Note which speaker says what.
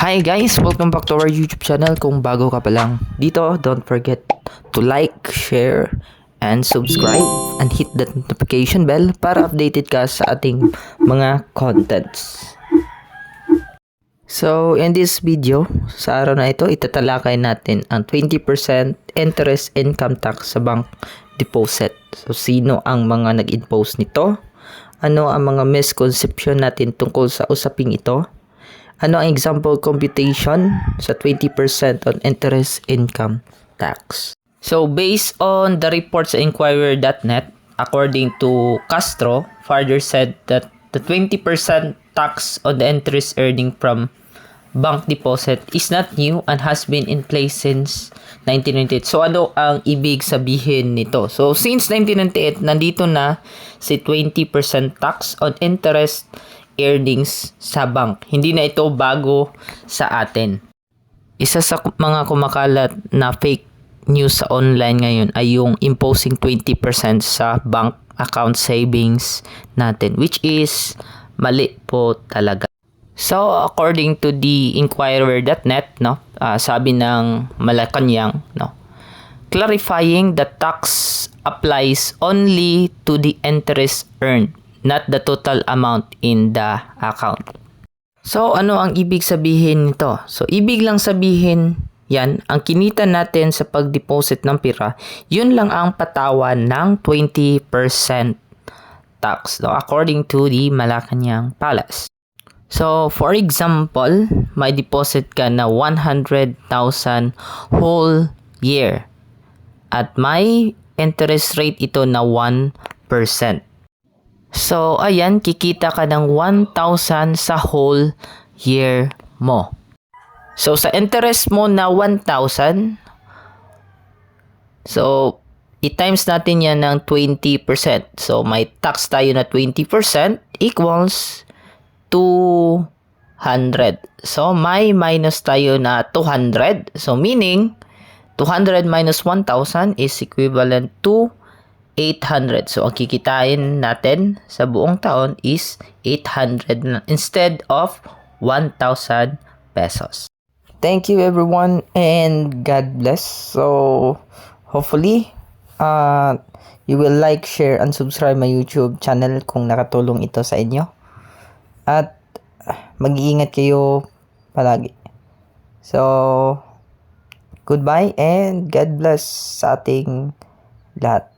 Speaker 1: Hi guys! Welcome back to our YouTube channel. Kung bago ka pa lang dito, don't forget to like, share, and subscribe and hit that notification bell para updated ka sa ating mga contents. So, in this video, sa araw na ito, itatalakay natin ang 20% interest income tax sa bank deposit. So, sino ang mga nag-impose nito? Ano ang mga misconception natin tungkol sa usaping ito? Ano ang example computation sa 20% on interest income tax? So, based on the report sa Inquirer.net, according to Castro, further said that the 20% tax on the interest earning from bank deposit is not new and has been in place since 1998. So, ano ang ibig sabihin nito? So, since 1998, nandito na si 20% tax on interest earnings sa bank. Hindi na ito bago sa atin. Isa sa mga kumakalat na fake news sa online ngayon ay yung imposing 20% sa bank account savings natin which is mali po talaga. So according to the inquirer.net no, ah, sabi ng Malacanang no, clarifying the tax applies only to the interest earned not the total amount in the account. So, ano ang ibig sabihin nito? So, ibig lang sabihin yan, ang kinita natin sa pag-deposit ng pira, yun lang ang patawan ng 20% tax, no? according to the Malacanang Palace. So, for example, may deposit ka na 100,000 whole year at may interest rate ito na 1%. So, ayan, kikita ka ng 1,000 sa whole year mo. So, sa interest mo na 1,000, so, i-times natin yan ng 20%. So, may tax tayo na 20% equals 200. So, may minus tayo na 200. So, meaning, 200 minus 1,000 is equivalent to 800. So, ang kikitain natin sa buong taon is 800 na instead of 1,000 pesos. Thank you everyone and God bless. So, hopefully, uh, you will like, share, and subscribe my YouTube channel kung nakatulong ito sa inyo. At mag-iingat kayo palagi. So, goodbye and God bless sa ating lahat.